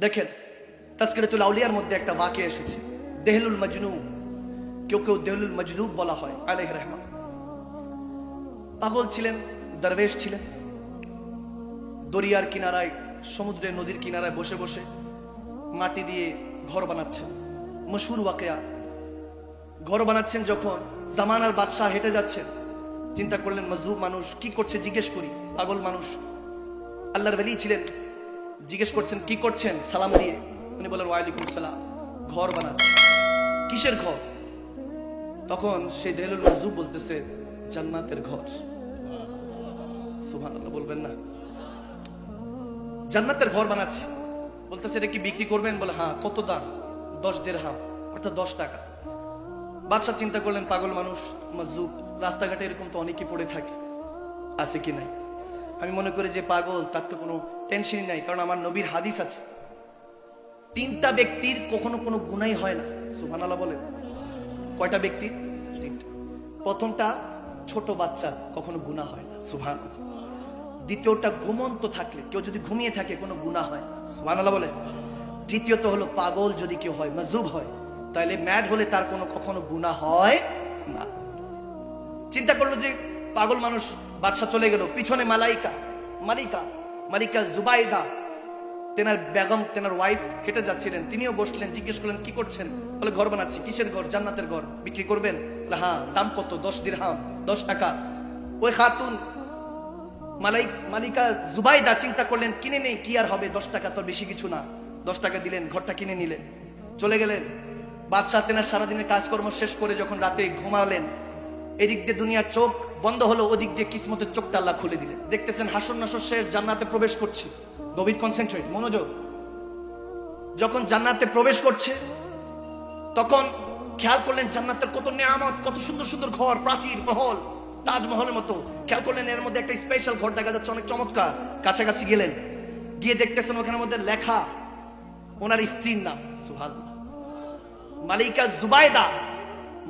দেখেন তাস্কিরাতুল আউলিয়ার মধ্যে একটা বাক্য এসেছে। দেহলুল মজনু কেউ কেউ দেহলুল মজনুব বলা হয়, আলাইহ রহমান পাগল ছিলেন, দরবেশ ছিলেন। দরিয়ার কিনারায়, সমুদ্রের নদীর কিনারায় বসে বসে মাটি দিয়ে ঘর বানাচ্ছেন। মশুর ওয়াকেয়া। ঘর বানাচ্ছেন যখন জামানার বাদশাহ হেঁটে যাচ্ছেন। চিন্তা করলেন মজুব মানুষ, কি করছে জিজ্ঞেস করি, পাগল মানুষ। আল্লাহর বেলি ছিলেন। জিজ্ঞেস করছেন, কি করছেন? সালাম দিয়ে উনি বলেন ওয়ালাইকুম সালাম ঘর বানাচ্ছে। কিসের ঘর? তখন সেই দেহলুল মজুব বলতেছে, জান্নাতের ঘর। সুবহান বলবেন না। জান্নাতের ঘর বানাচ্ছে। বলতেছে, এটা কি বিক্রি করবেন? বলে হ্যাঁ। কত দাম? দশ দেড় হাম অর্থাৎ দশ টাকা। বাদশাহ চিন্তা করলেন, পাগল মানুষ মজুব রাস্তাঘাটে এরকম তো অনেকেই পড়ে থাকে, আছে কি নাই? আমি মনে করি যে পাগল, তার তো কোনো টেনশনই নাই, কারণ আমার নবীর হাদিস আছে। তিনটা ব্যক্তির কখনো কোনো গুনাই হয় না সুবহান আল্লাহ বলেন। কয়টা ব্যক্তির? তিনটা। প্রথমটা, ছোট বাচ্চা, কখনো গুনাহ হয় না সুবহান দ্বিতীয়টা, ঘুমন্ত থাকলে, কেউ যদি ঘুমিয়ে থাকে, কোনো গুনাহ হয় না সুবহান আল্লাহ বলে তৃতীয়ত হলো, পাগল যদি কেউ হয় মজুব হয় তাহলে ম্যাড হলে তার কোনো কখনো গুনাহ হয় না। চিন্তা করল যে পাগল মানুষ বাদশা চলে গেল। পিছনে মালাইকা, মালিকা মালিকা জুবাইদা। তেনার বেগম, তেনার ওয়াইফ হেঁটে যাচ্ছিলেন। তিনিও বসলেন, জিজ্ঞেস করলেন, কি করছেন? বলে, ঘর বানাচ্ছি। কিসের ঘর? জান্নাতের ঘর। বিক্রি করবেন? হ্যাঁ দাম কত? দশ দিরহাম, দশ টাকা। ওই খাতুন মালাই, মালিকা জুবাইদা চিন্তা করলেন, কিনে নেই, কি আর হবে? দশ টাকা তোর বেশি কিছু না। দশ টাকা দিলেন, ঘরটা কিনে নিলেন। চলে গেলেন। বাদশাহ তেনার সারাদিনের কাজকর্ম শেষ করে যখন রাতে ঘুমালেন এদিক দিয়ে দুনিয়ার চোখ বন্ধ হলো, ওদিক দিয়ে কিসমতের চোখটা আল্লাহ খুলে দিলেন। দেখতেছেন হাসন নাসর শেষ জান্নাতে প্রবেশ করছে। গভীর কনসেন্ট্রেট মনোযোগ। যখন জান্নাতে প্রবেশ করছে, তখন খেয়াল করলেন জান্নাতের কত নেয়ামত, কত সুন্দর সুন্দর ঘর, প্রাচীর, মহল, তাজমহলের মতো। খেয়াল করলেন এর মধ্যে একটা স্পেশাল ঘর দেখা যাচ্ছে, অনেক চমৎকার। কাছাকাছি গেলেন, গিয়ে দেখতেছেন ওখানের মধ্যে লেখা ওনার স্ত্রীর নাম সুহাল মালিকা জুবাইদা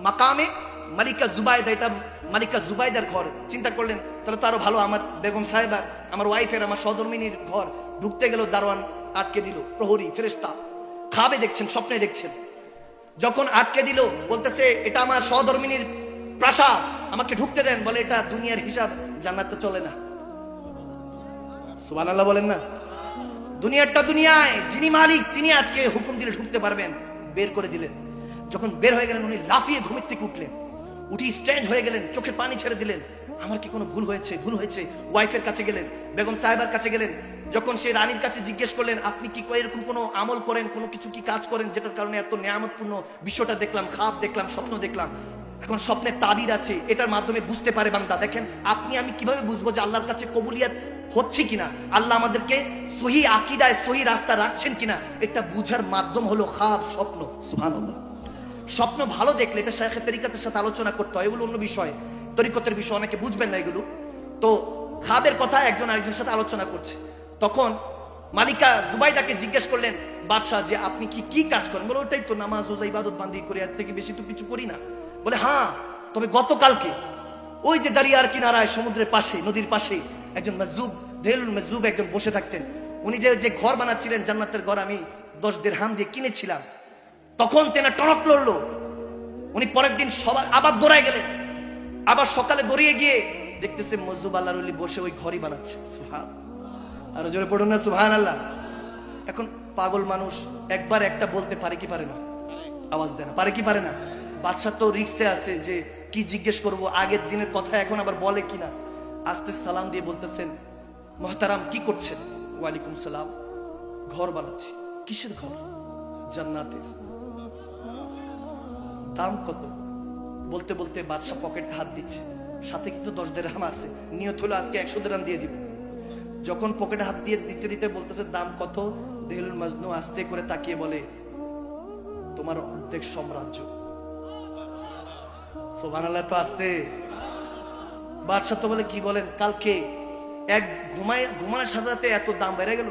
মাকামে মালিকা জুবাইদা এটা মালিকা জুবাইদার ঘর। চিন্তা করলেন, তাহলে তো আরও ভালো, আমার বেগম সাহেবা আমার ওয়াইফের, আমার সহধর্মিনীর ঘর। ঢুকতে গেল দারোয়ান, আটকে দিল, প্রহরী ফেরেস্তা খাবে দেখছেন, স্বপ্নে দেখছেন। যখন আটকে দিল, বলতেছে, এটা আমার সহধর্মিনীর প্রাসাদ, আমাকে ঢুকতে দেন। বলে, এটা দুনিয়ার হিসাব, জান্নাতে চলে না। সুবহানাল্লাহ বলেন না। দুনিয়ারটা দুনিয়ায়, যিনি মালিক, তিনি আজকে হুকুম দিলে ঢুকতে পারবেন। বের করে দিলেন। যখন বের হয়ে গেলেন, উনি লাফিয়ে ঘুমের থেকে উঠলেন। উঠি স্ট্যান্ড হয়ে গেলেন চোখে পানি ছেড়ে দিলেন। আমার কি কোনো ভুল হয়েছে? ভুল হয়েছে। ওয়াইফের কাছে গেলেন, বেগম সাহেবের কাছে গেলেন। যখন সে রানীর কাছে জিজ্ঞেস করলেন, আপনি কি এরকম কোনো আমল করেন, কোনো কিছু কি কাজ করেন যেটার কারণে এত নিয়ামতপূর্ণ বিষয়টা দেখলাম খাপ দেখলাম, স্বপ্ন দেখলাম? এখন স্বপ্নের তাবির আছে, এটার মাধ্যমে বুঝতে পারে বান্দা। দেখেন, আপনি, আমি কীভাবে বুঝব যে আল্লাহর কাছে কবুলিয়াত হচ্ছে কিনা? আল্লাহ আমাদেরকে সহি আকিদায়, সহি রাস্তা রাখছেন কিনা? এটা বুঝার মাধ্যম হলো খাব স্বপ্ন। সুবহানাল্লাহ। স্বপ্ন ভালো দেখলে এটা শেখের তরিকাতের সাথে আলোচনা করতে হয়, এগুলো অন্য বিষয়। তরিকতের বিষয়, অনেকে বুঝবেন না এগুলো। তো খাবের কথা একজন আরেকজনের সাথে আলোচনা করছে। তখন মালিকা জুবাইদাকে জিজ্ঞেস করলেন, বাদশাহ, যে আপনি কি কি কাজ করেন? বলে ওটাই তো নামাজ রোজা ইবাদত বান্দি করে, এর থেকে বেশি তো কিছু করি না। বলে হ্যাঁ তবে গতকালকে ওই যে দাঁড়িয়ার কিনারায় সমুদ্রের পাশে, নদীর পাশে একজন মজুব দেলুল মজুব একজন বসে থাকতেন। উনি যে ঘর বানাচ্ছিলেন, জান্নাতের ঘর আমি দশ দের হাম দিয়ে কিনেছিলাম তখন তেনা টনক লড়লো। উনি পরের দিন সবার আবার দৌড়ায় গেলেন। আবার সকালে দৌড়িয়ে গিয়ে দেখতেছে মজুব আল্লাহর ওলি বসে ওই ঘরই বানাচ্ছে। সুহান আরও জোরে পড়ুন না সুহান আল্লাহ এখন পাগল মানুষ একবার একটা বলতে পারে কি পারে না? আওয়াজ দেয় না। পারে কি পারে না? বাদশা তো রিক্সে আছে যে কি জিজ্ঞেস করব, আগের দিনের কথা এখন আবার বলে কিনা? আস্তে সালাম দিয়ে বলতেছেন, মহতারাম, কি করছেন? ওয়ালাইকুম সালাম। ঘর বানাচ্ছি। কিসের ঘর? জান্নাতের। দাম কত? বলতে বলতে বাদশা পকেটে হাত দিচ্ছে। সাথে কিন্তু দশ দেরাম আছে। নিয়ত হলো আজকে একশো দেরাম দিয়ে দিব। যখন পকেটে হাত দিয়ে দিতে দিতে বলতেছে দাম কত, দেহলুল মাজনু আস্তে করে তাকিয়ে বলে, তোমার অর্ধেক সাম্রাজ্য। সোভানাল্লাহ তো আসতে বাদশাহ তো বলে, কি বলেন? কালকে এক ঘুমায়, ঘুমানোর সাথে সাথে এত দাম বেড়ে গেল?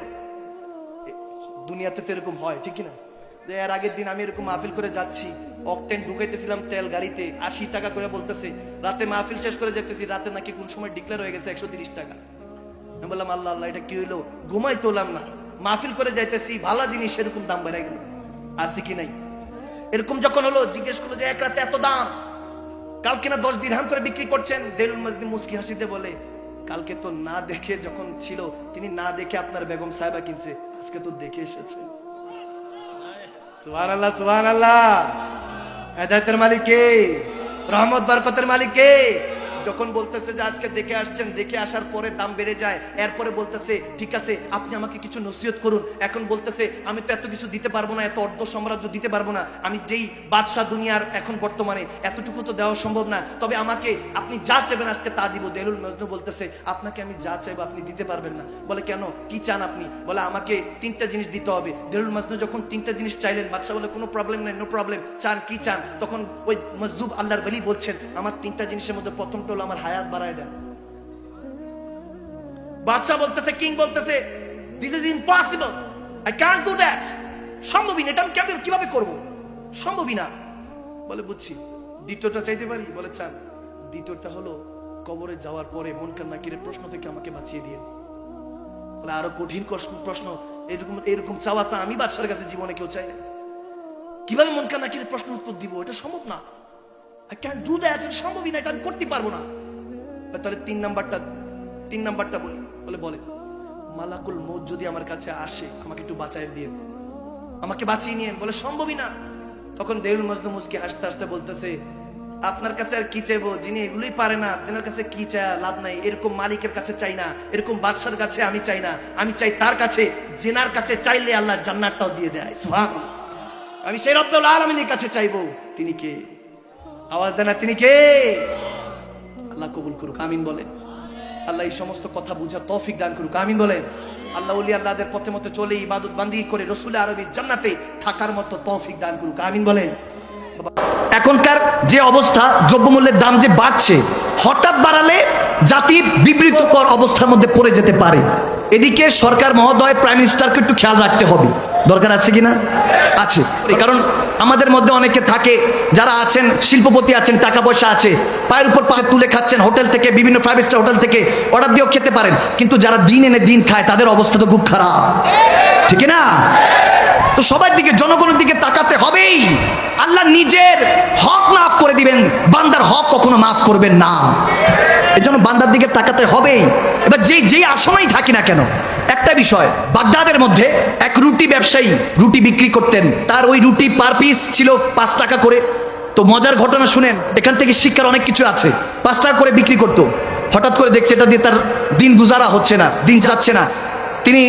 দুনিয়াতে তো এরকম হয়, ঠিক না এর আগের দিন আমি এরকম মাহফিল করে যাচ্ছি। অকটেন ঢুকাইতেছিলাম তেল গাড়িতে, আশি টাকা করে বলতেছে, রাতে মাহফিল শেষ করে যেতেছি, রাতে নাকি কোন সময় ডিক্লেয়ার হয়ে গেছে একশো টাকা। আমি বললাম, আল্লাহ আল্লাহ, এটা কি হইল? ঘুমাই তোলাম না। মাহফিল করে যাইতেছি, ভালো জিনিস, এরকম দাম বেড়ে গেল। আছে কি নাই? এরকম যখন হলো, জিজ্ঞেস করল যে, এক রাতে এত দাম? কালকে না দশ দিরহাম করে বিক্রি করছেন? দেলুল মসজিদ মুস্কি হাসিতে বলে, কালকে তো না দেখে যখন ছিল, তিনি না দেখে আপনার বেগম সাহেবা কিনছে, আজকে তো দেখে এসেছে। সুহান আল্লাহ সুহান আল্লাহ হেদায়তের মালিক কে? রহমত বরকতের মালিক কে? যখন বলতেছে যে আজকে দেখে আসছেন, দেখে আসার পরে দাম বেড়ে যায়, এরপরে বলতেছে, ঠিক আছে, আপনি আমাকে কিছু নসিহত করুন। এখন বলতেছে, আমি তো এত কিছু দিতে পারব না, এত অর্ধ সাম্রাজ্য দিতে পারব না। আমি যেই বাদশাহ দুনিয়ার এখন বর্তমানে, এতটুকু তো দেওয়া সম্ভব না। তবে আমাকে আপনি যা চাইবেন আজকে তা দিব। দেলুল মজনু বলতেছে, আপনাকে আমি যা চাইব আপনি দিতে পারবেন না। বলে, কেন? কি চান আপনি? বলে, আমাকে তিনটা জিনিস দিতে হবে। দেলুল মজনু যখন তিনটা জিনিস চাইলেন, বাদশাহ বলে, কোনো প্রবলেম নাই নো প্রবলেম চান কি চান? তখন ওই মজুব আল্লাহর বলি বলছেন, আমার তিনটা জিনিসের মধ্যে প্রথমটা হলো আমার হায়াত বাড়ায় দেন। বাদশাহ বলতেছে কিং বলতেছে this is impossible I can't do that সম্ভবই না, এটা আমি কীভাবে করব? সম্ভবই না। বলে, বুঝছি। দ্বিতীয়টা চাইতে পারি? বলে, চান। দ্বিতীয়টা হলো, কবরে যাওয়ার পরে মন কান্নাকিরের প্রশ্ন থেকে আমাকে বাঁচিয়ে দিয়ে। বলে, আরও কঠিন প্রশ্ন। এরকম এরকম চাওয়া তো আমি বাদশার কাছে জীবনে কেউ চাই না। কীভাবে মন কান্নাকিরের প্রশ্ন উত্তর দিব? এটা সম্ভব না। সম্ভবই না, এটা আমি করতে পারব না। তাহলে তিন নাম্বারটা তিন নাম্বারটা বলি। বলে বলে, মালাকুল যদি আমার কাছে আসে, আমাকে একটু বাঁচাই দিয়ে আমাকে বাঁচিয়ে নিয়ে বলে, সম্ভবই না। তখন দেউল মজনু মুজকে হাসতে হাসতে বলতেছে, আপনার কাছে আর কি চাইব? যিনি এগুলোই পারে না, তেনার কাছে কি চাই লাভ নাই। এরকম মালিকের কাছে চাই না। এরকম বাদশার কাছে আমি চাই না। আমি চাই তার কাছে। জেনার কাছে চাইলে আল্লাহ জান্নাতটাও দিয়ে দেয়। আমি সেই রব্বুল আলামিনের কাছে চাইব। তিনি কে? আওয়াজ দেন তিনি কে? আল্লাহ কবুল করুক, আমিন বলেন আল্লাহ এই সমস্ত কথা বুঝার তৌফিক দান করুক, আমিন বলেন আল্লাহ উলি আল্লাহদের পথে মতো চলে, ইবাদত বান্দি করে রসুল আরবির জান্নাতে থাকার মতো তৌফিক দান করুক, আমিন বলেন এখনকার যে অবস্থা, দ্রব্যমূল্যের দাম যে বাড়ছে, হঠাৎ বাড়ালে জাতি বিবৃতকর অবস্থার মধ্যে পড়ে যেতে পারে। এদিকে সরকার মহোদয়, প্রাইম মিনিস্টারকে একটু খেয়াল রাখতে হবে। দরকার আছে কিনা? আছে। কারণ আমাদের মধ্যে অনেকে থাকে, যারা আছেন, শিল্পপতি আছেন, টাকা পয়সা আছে, পায়ের উপর পাশে তুলে খাচ্ছেন হোটেল থেকে, বিভিন্ন ফাইভ স্টার হোটেল থেকে অর্ডার দিয়েও খেতে পারেন, কিন্তু যারা দিন এনে দিন খায়, তাদের অবস্থা তো খুব খারাপ। ঠিক না? তো সবার দিকে, জনগণের দিকে তাকাতে হবেই। আল্লাহ নিজের হক মাফ করে দিবেন, বান্দার হক কখনো মাফ করবেন না। এই জন্য বান্দার দিকে তাকাতে হবেই। এবার যে, যেই আসমাই থাকি না কেন, একটা বিষয়, বাগদাদের মধ্যে এক রুটি ব্যবসায়ী রুটি বিক্রি করতেন। তার ওই রুটি পার পিস ছিল পাঁচ টাকা করে। তো মজার ঘটনা শুনেন, এখান থেকে শিক্ষার অনেক কিছু আছে। পাঁচ টাকা করে বিক্রি করতো। হঠাৎ করে দেখছে, এটা দিয়ে তার দিন গুজারা হচ্ছে না, দিন যাচ্ছে না। তিনি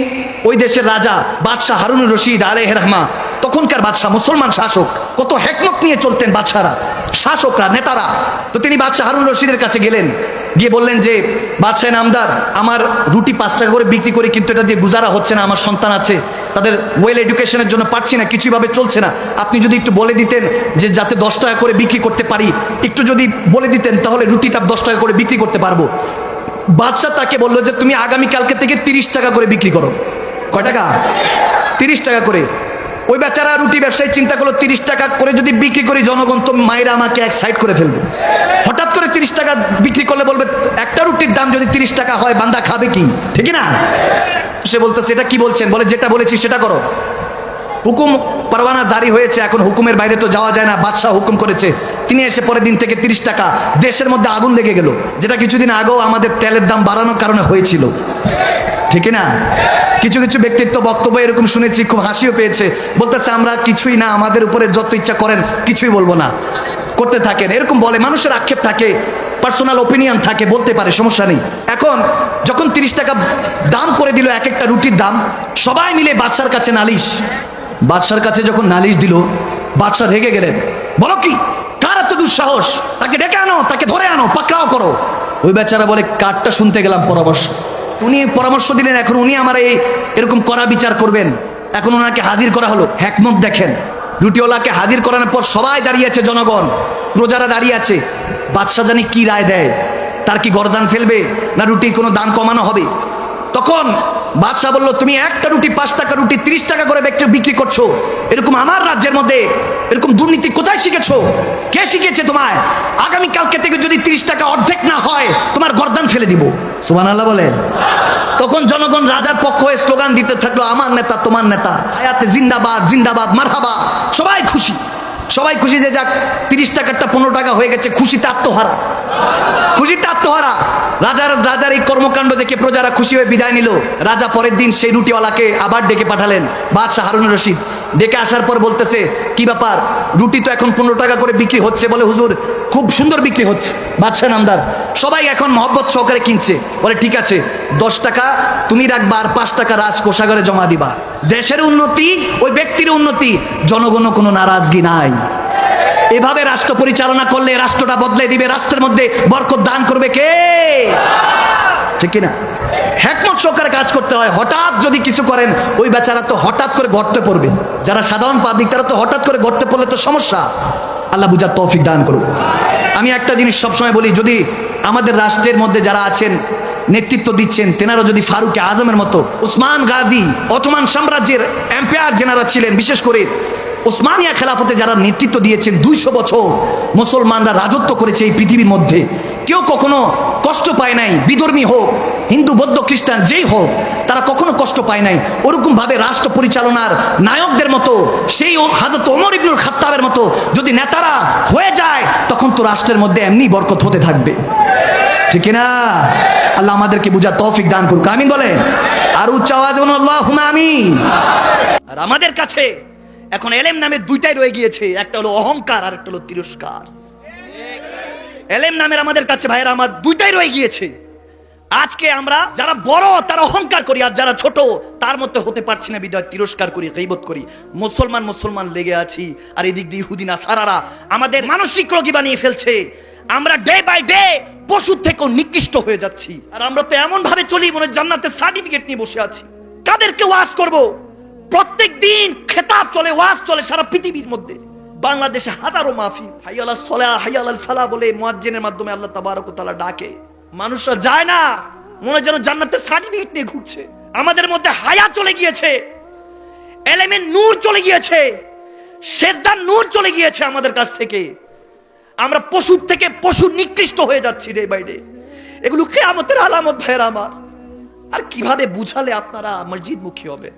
ওই দেশের রাজা, বাদশাহ হারুন রশিদ আলেহ রহমা, তখনকার বাদশাহ মুসলমান শাসক, কত হেকমত নিয়ে চলতেন বাদশারা শাসকরা, নেতারা। তো তিনি বাদশাহ হারুন রশিদের কাছে গেলেন। গিয়ে বললেন যে, বাদশাহ নামদার, আমার রুটি পাঁচ টাকা করে বিক্রি করি কিন্তু এটা দিয়ে গুজারা হচ্ছে না, আমার সন্তান আছে। তাদের ওয়েল এডুকেশনের জন্য পারছি না কিছুভাবে চলছে না। আপনি যদি একটু বলে দিতেন যে, যাতে দশ টাকা করে বিক্রি করতে পারি, একটু যদি বলে দিতেন তাহলে রুটিটা দশ টাকা করে বিক্রি করতে পারব। বাদশাহ তাকে বলল যে, তুমি আগামী কালকে থেকে তিরিশ টাকা করে বিক্রি করো। কয় টাকা? তিরিশ টাকা করে। ওই বেচারা রুটি ব্যবসায়ী চিন্তা করল, তিরিশ টাকা করে যদি বিক্রি করি, জনগণ তো মায়েরা আমাকে এক সাইড করে ফেলবে। হঠাৎ করে তিরিশ টাকা বিক্রি করলে বলবে, একটা রুটির দাম যদি তিরিশ টাকা হয়, বান্দা খাবে কি? ঠিক না? সে বলতে সেটা কি বলছেন? বলে, যেটা বলেছি সেটা করো। হুকুম পরওয়ানা জারি হয়েছে, এখন হুকুমের বাইরে তো যাওয়া যায় না, বাদশাহ হুকুম করেছে। তিনি এসে পরের দিন থেকে তিরিশ টাকা দেশের মধ্যে আগুন লেগে গেল, যেটা কিছুদিন আগেও আমাদের তেলের দাম বাড়ানোর কারণে হয়েছিল। ঠিক না? কিছু কিছু ব্যক্তিত্ব বক্তব্য এরকম শুনেছি, খুব হাসিও পেয়েছে। বলতেছে, আমরা কিছুই না, আমাদের উপরে যত ইচ্ছা করেন, কিছুই বলব না। করতে থাকেন। এরকম বলে, মানুষের আক্ষেপ থাকে পার্সোনাল ওপিনিয়ন থাকে, বলতে পারে, সমস্যা নেই। এখন যখন তিরিশ টাকা দাম করে দিল, এক একটা রুটির দাম, সবাই মিলে বাদশার কাছে নালিশ। বাদশার কাছে যখন নালিশ দিল বাদশাহ রেগে গেলেন। বলো কি? কার এত দুঃসাহস? তাকে ডেকে আনো, তাকে ধরে আনো, পাকড়াও করো। ওই বেচারা বলে, কারটা শুনতে গেলাম পরামর্শ। উনি পরামর্শ দিলেন, এখন উনি আমার এই এরকম করা বিচার করবেন। এখন ওনাকে হাজির করা হলো। হ্যাকমত দেখেন, রুটিওয়ালাকে হাজির করানোর পর সবাই দাঁড়িয়ে আছে জনগণ, প্রজারা দাঁড়িয়ে আছে। বাদশাহ জানি কি রায় দেয়, তার কি গরদান ফেলবে, না রুটির কোনো দাম কমানো হবে? তখন বাদশাহ বলল, তুমি একটা রুটি, পাঁচ টাকা রুটি, তিরিশ টাকা করে ব্যক্তি বিক্রি করছ। এরকম আমার রাজ্যের মধ্যে এরকম দুর্নীতি কোথায় শিখেছো? কে শিখেছে তোমায়? আগামী কালকে থেকে যদি তিরিশ টাকা অর্ধেক না হয়, তোমার গর্দান ফেলে দিব। সুবান আল্লাহ বলেন। তখন জনগণ রাজার পক্ষ হয়ে স্লোগান দিতে থাকল, আমার নেতা, তোমার নেতা, হায়াতে জিন্দাবাদ জিন্দাবাদ, মারহাবা, সবাই খুশি। সবাই খুশি যে যাক, তিরিশ টাকারটা পনেরো টাকা হয়ে গেছে, খুশিতে আত্মহারা। খুশিতে আত্মহারা। রাজার রাজার এই কর্মকাণ্ড দেখে প্রজারা খুশি হয়ে বিদায় নিল। রাজা পরের দিন সেই রুটিওয়ালাকে আবার ডেকে পাঠালেন, বাদশাহ হারুন রশিদ। ডেকে আসার পর বলতেছে, কি ব্যাপার? রুটি তো এখন পনেরো টাকা করে বিক্রি হচ্ছে বলে হুজুর, খুব সুন্দর বিক্রি হচ্ছে। বাদশাহ নামদার, সবাই এখন মহব্বত সহকারে কিনছে। বলে, ঠিক আছে, দশ টাকা তুমি রাখবা আর পাঁচ টাকা রাজ কোষাগারে জমা দিবা। দেশের উন্নতি, ওই ব্যক্তির উন্নতি, জনগণও কোনো নারাজগি নাই। এভাবে রাষ্ট্র পরিচালনা করলে, রাষ্ট্রটা বদলে দিবে, রাষ্ট্রের মধ্যে বরকত দান করবে কে? ঠিক কিনা? হ্যাকমত সহকারে কাজ করতে হয়। হঠাৎ যদি কিছু করেন, ওই বেচারা তো হঠাৎ করে গর্তে পড়বে। যারা সাধারণ পাবলিক তারা তো হঠাৎ করে গর্তে পড়লে তো সমস্যা। আল্লাহ বুঝার তৌফিক দান করুক। আমি একটা জিনিস সবসময় বলি, যদি আমাদের রাষ্ট্রের মধ্যে যারা আছেন, নেতৃত্ব দিচ্ছেন, তেনারা যদি ফারুকে আজমের মতো, উসমান গাজী, অটোমান সাম্রাজ্যের এম্পায়ার যেনারা ছিলেন, বিশেষ করে ওসমানিয়া খেলাফতে যারা নেতৃত্ব দিয়েছেন দুইশো বছর মুসলমানরা রাজত্ব করেছে এই পৃথিবীর মধ্যে। কেউ কখনো কষ্ট পায় নাই, বিধর্মী হোক, হিন্দু, বৌদ্ধ, খ্রিস্টান, যেই হোক, তারা কখনো কষ্ট পায় নাই। ওরকম ভাবে রাষ্ট্র পরিচালনার নায়কদের মতো, সেই হাজরত ওমর ইবনুল খাত্তাবের মতো, যদি নেতারা হয়ে যায়, তখন তো রাষ্ট্রের মধ্যে এমনি বরকত হতে থাকবে। ঠিক না আল্লাহ আমাদেরকে বুঝা তৌফিক দান করুক। আমিন বলেন। আর উচ্চ আওয়াজ আমিন। আর আমাদের কাছে এখন এলেম নামের দুইটাই রয়ে গিয়েছে। একটা হলো অহংকার আর একটা হলো তিরস্কার। এলেম নামের আমাদের কাছে ভাইয়েরা, আমার দুইটাই রয়ে গিয়েছে। আজকে আমরা যারা বড়, তারা অহংকার করি, আর যারা ছোট, তার মধ্যে হতে পারছি না বিদায়, তিরস্কার করি গীবত করি। মুসলমান মুসলমান লেগে আছি, আর এদিক দিয়ে হুদিনা সারারা আমাদের মানসিক রোগী বানিয়ে ফেলছে। আমরা ডে বাই ডে পশুর থেকেও নিকৃষ্ট হয়ে যাচ্ছি। আর আমরা তো এমন ভাবে চলি, মনে জান্নাতের সার্টিফিকেট নিয়ে বসে আছি। কাদেরকে ওয়াজ করব? প্রত্যেক দিন খেতাব চলে, ওয়াজ চলে সারা পৃথিবীর মধ্যে। বাংলাদেশে হাজারো মাফি হাইয়াল সলা হাইয়াল ফালা বলে মুয়াজ্জিনের মাধ্যমে আল্লাহ তাবারক তাআলা ডাকে। মানুষরা যায় না, মনে যেন জান্নাতের সার্টিফিকেট নিয়ে ঘুরছে। আমাদের মধ্যে হায়া চলে গিয়েছে, এলেমের নূর চলে গিয়েছে, সেজদার নূর চলে গিয়েছে আমাদের কাছ থেকে। আমরা পশুর থেকে পশু নিকৃষ্ট হয়ে যাচ্ছি রে বাই ডে এগুলো কেয়ামতের আলামত ভাইয়ের আমার। আর কীভাবে বুঝালে আপনারা মসজিদ মুখী হবে?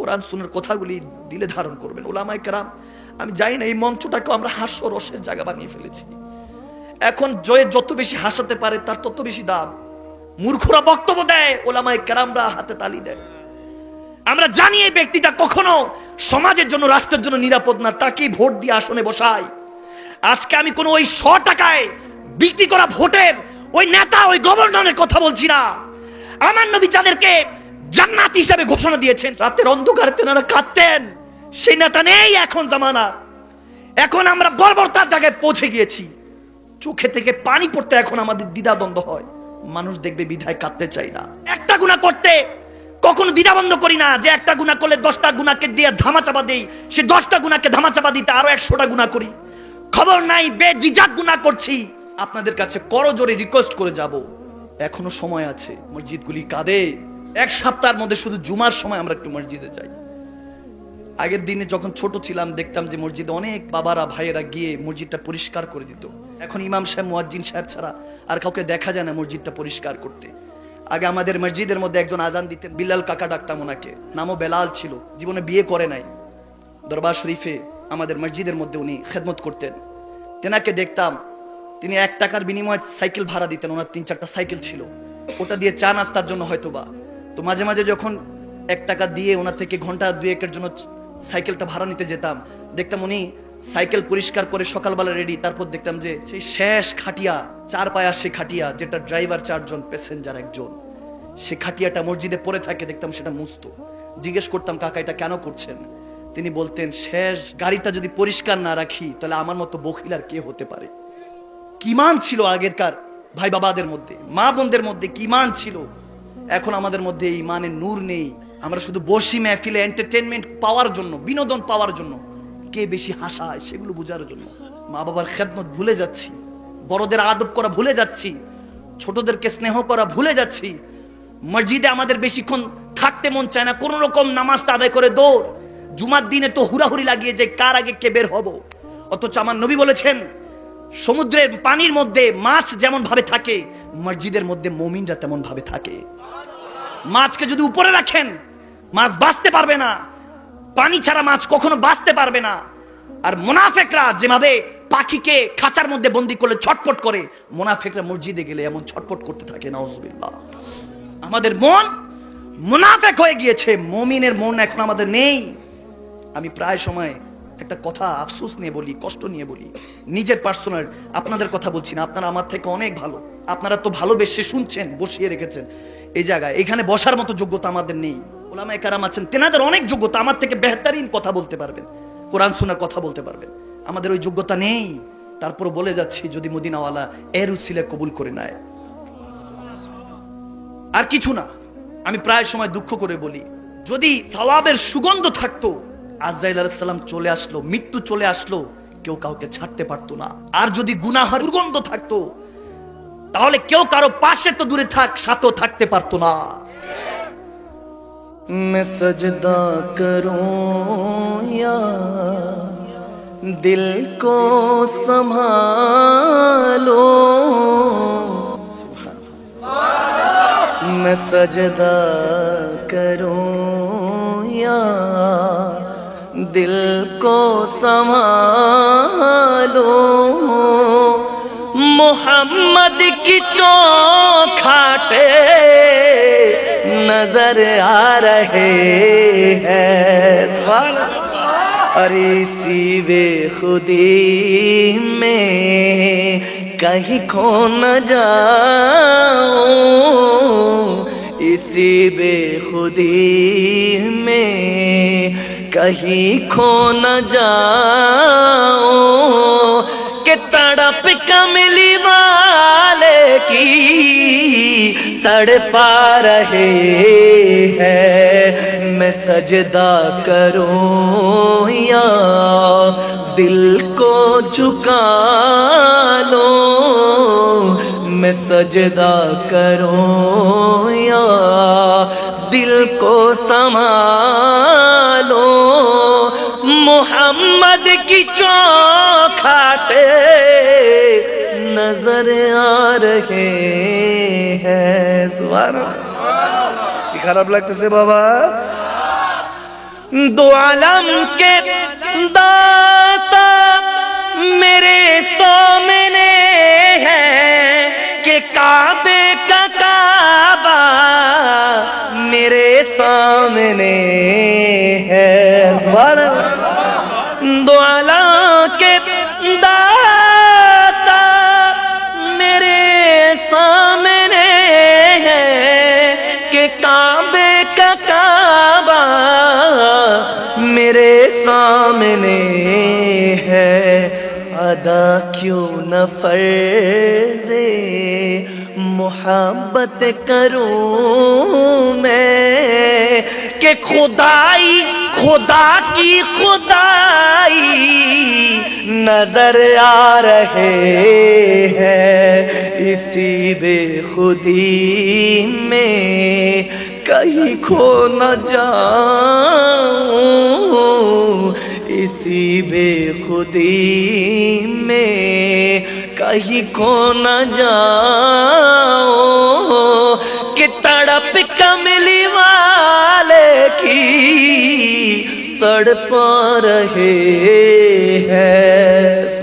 কোরআন সুনের কথাগুলি দিলে ধারণ করবেন। ওলামাই কেরাম, আমি জানি না, এই মঞ্চটাকে আমরা হাস্য রসের জায়গা বানিয়ে ফেলেছি। এখন জয়ে যত বেশি হাসাতে পারে, তার তত বেশি দাম। মূর্খরা বক্তব্য দেয় ওলামাই কেরামরা হাতে তালি দেয়। আমরা জানি এই ব্যক্তিটা কখনো সমাজের জন্য, রাষ্ট্রের জন্য নিরাপদ না তাকে ভোট দিয়ে আসনে বসাই আজকে আমি কোনো ওই শ টাকায় বিক্রি করা ভোটের ওই নেতা, ওই গভর্নরের কথা বলছি না। আমার নবী যাদেরকে জান্নাত হিসাবে ঘোষণা দিয়েছেন। রাতের অন্ধকারে তেনারা কাঁদতেন। সেই নেতা নেই এখন জামানা। এখন আমরা বর্বরতার জায়গায় পৌঁছে গিয়েছি। চোখে থেকে পানি পড়তে এখন আমাদের দ্বিধাদ্বন্দ্ব হয়। মানুষ দেখবে বিধায় কাঁদতে চাই না। একটা গুণা করতে কখনো দ্বিধাবন্ধ করি না যে একটা গুণা করলে দশটা গুণাকে দিয়ে ধামা চাপা দেই। সে দশটা গুণাকে ধামা চাপা দিতে আরও একশোটা গুণা করি। খবর নাই, বেজিজাত গুণা করছি। আপনাদের কাছে করজোরে রিকোয়েস্ট করে যাব। এখনও সময় আছে। মসজিদগুলি কাঁদে। এক সপ্তাহের মধ্যে শুধু জুমার সময় আমরা একটু মসজিদে যাই। আগের দিনে যখন ছোট ছিলাম, দেখতাম যে মসজিদে অনেক বাবারা, ভাইয়েরা গিয়ে মসজিদটা পরিষ্কার করে দিত। এখন ইমাম সাহেব, মুয়াজ্জিন সাহেব ছাড়া আর কাউকে দেখা যায় না মসজিদটা পরিষ্কার করতে। আগে আমাদের মসজিদের মধ্যে একজন আজান দিতেন, বিল্লাল কাকা ডাকতাম ওনাকে। নামও বেলাল ছিল, জীবনে বিয়ে করে নাই। দরবার শরীফে আমাদের মসজিদের মধ্যে উনি খেদমত করতেন। তেনাকে দেখতাম, তিনি এক টাকার বিনিময়ে সাইকেল ভাড়া দিতেন, ওনার তিন চারটা সাইকেল ছিল। ওটা দিয়ে চা নাস্তার জন্য হয়তোবা তো মাঝে মাঝে যখন এক টাকা দিয়ে ওনার থেকে ঘণ্টা দুই দুয়েকের জন্য সাইকেলটা ভাড়া নিতে যেতাম, দেখতাম উনি সাইকেল পরিষ্কার করে সকালবেলা রেডি তারপর দেখতাম যে সেই শেষ খাটিয়া চার পায়া সে খাটিয়া, যেটা ড্রাইভার চারজন প্যাসেঞ্জার একজন, সে খাটিয়াটা মসজিদে পড়ে থাকে, দেখতাম সেটা মুস্ত জিজ্ঞেস করতাম, কাকা, এটা কেন করছেন? তিনি বলতেন, শেষ গাড়িটা যদি পরিষ্কার না রাখি, তাহলে আমার মতো বখিল আর কে হতে পারে? কিমান ছিল আগেরকার ভাই বাবাদের মধ্যে মা বোনদের মধ্যে কিমান ছিল? এখন আমাদের মধ্যে এই ইমানের নূর নেই। আমরা শুধু বসি মেহফিলে এন্টারটেনমেন্ট পাওয়ার জন্য, বিনোদন পাওয়ার জন্য। কে বেশি হাসায় সেগুলো বোঝার জন্য। মা বাবার খেদমত ভুলে যাচ্ছি। বড়দের আদব করা ভুলে যাচ্ছি। ছোটদেরকে স্নেহ করা ভুলে যাচ্ছি। মসজিদে আমাদের বেশিক্ষণ থাকতে মন চায় না। কোন রকম নামাজটা আদায় করে দৌড়। জুমার দিনে তো হুড়াহুড়ি লাগিয়ে যে কার আগে কে বের হব। অথচ আমার নবী বলেছেন, সমুদ্রের পানির মধ্যে মাছ যেমন ভাবে থাকে মসজিদের মধ্যে মমিনরা তেমন ভাবে থাকে। মাছকে যদি উপরে রাখেন, মাছ বাঁচতে পারবে না। পানি ছাড়া মাছ কখনো বাঁচতে পারবে না। আর মোনাফেকরা যেভাবে পাখিকে খাঁচার মধ্যে বন্দি করলে ছটপট করে, মোনাফেকরা মসজিদে গেলে এমন ছটপট করতে থাকে, নাউজুবিল্লাহ। আমাদের মন মুনাফেক হয়ে গিয়েছে, মমিনের মন এখন আমাদের নেই। আমি প্রায় সময় একটা কথা আফসোস নিয়ে বলি, কষ্ট নিয়ে বলি। নিজের পার্সোনাল আপনাদের কথা বলছি না, আপনারা আমার থেকে অনেক ভালো। আপনারা তো ভালোবেসে শুনছেন, বসিয়ে রেখেছেন। এই জায়গায়, এখানে বসার মতো যোগ্যতা আমাদের নেই। ওলামা কারাম আছেন, তেনাদের অনেক যোগ্যতা, আমার থেকে বেহতারিন কথা বলতে পারবেন। কোরআন শোনা কথা বলতে পারবেন। আমাদের ওই যোগ্যতা নেই। তারপর বলে যাচ্ছি, যদি মদিনাওয়ালা এর উসিলে কবুল করে নেয়। আর কিছু না, আমি প্রায় সময় দুঃখ করে বলি, যদি সওয়াবের সুগন্ধ থাকতো আজরাইল আলাইসাল্লাম চলে আসলো মৃত্যু চলে আসলো কেউ কাউকে ছাড়তে পারতো না আর যদি গুনাহার দুর্গন্ধ থাকতো তাহলে কেউ কারো পাশে তো দূরে থাক সাথেও থাকতে পারতো না मैं सजदा करूं या दिल को संभालो मैं सजदा करूं या دل کو سنبھالو۔ محمد کی چوکھاٹے نظر آ رہے ہیں۔ اور اسی بے خودی میں کہیں کھو نہ جاؤں۔ اسی بے خودی میں کہیں کھو نہ جاؤ کہ تڑپ کملی والے کی تڑپا رہے ہیں۔ میں سجدہ کروں یا دل کو جھکا لو میں سجدہ کروں یا دل کو سما مئی چوکھاتے نظر آ رہے ہیں۔ سبحان خراب لگتے سے بابا۔ دو عالم کے داتا میرے تو میں نے ہے کہ کعبے کا کعبے کیوں نہ فرض محبت کروں میں کہ خدائی، خدا کی خدائی نظر آ رہے ہیں۔ اسی بے خودی میں کہیں کھو نہ جاؤں۔ نصیب خودی میں کہیں کو نہ جاؤ کہ تڑپ کملی والے کی تڑپا رہے ہیں۔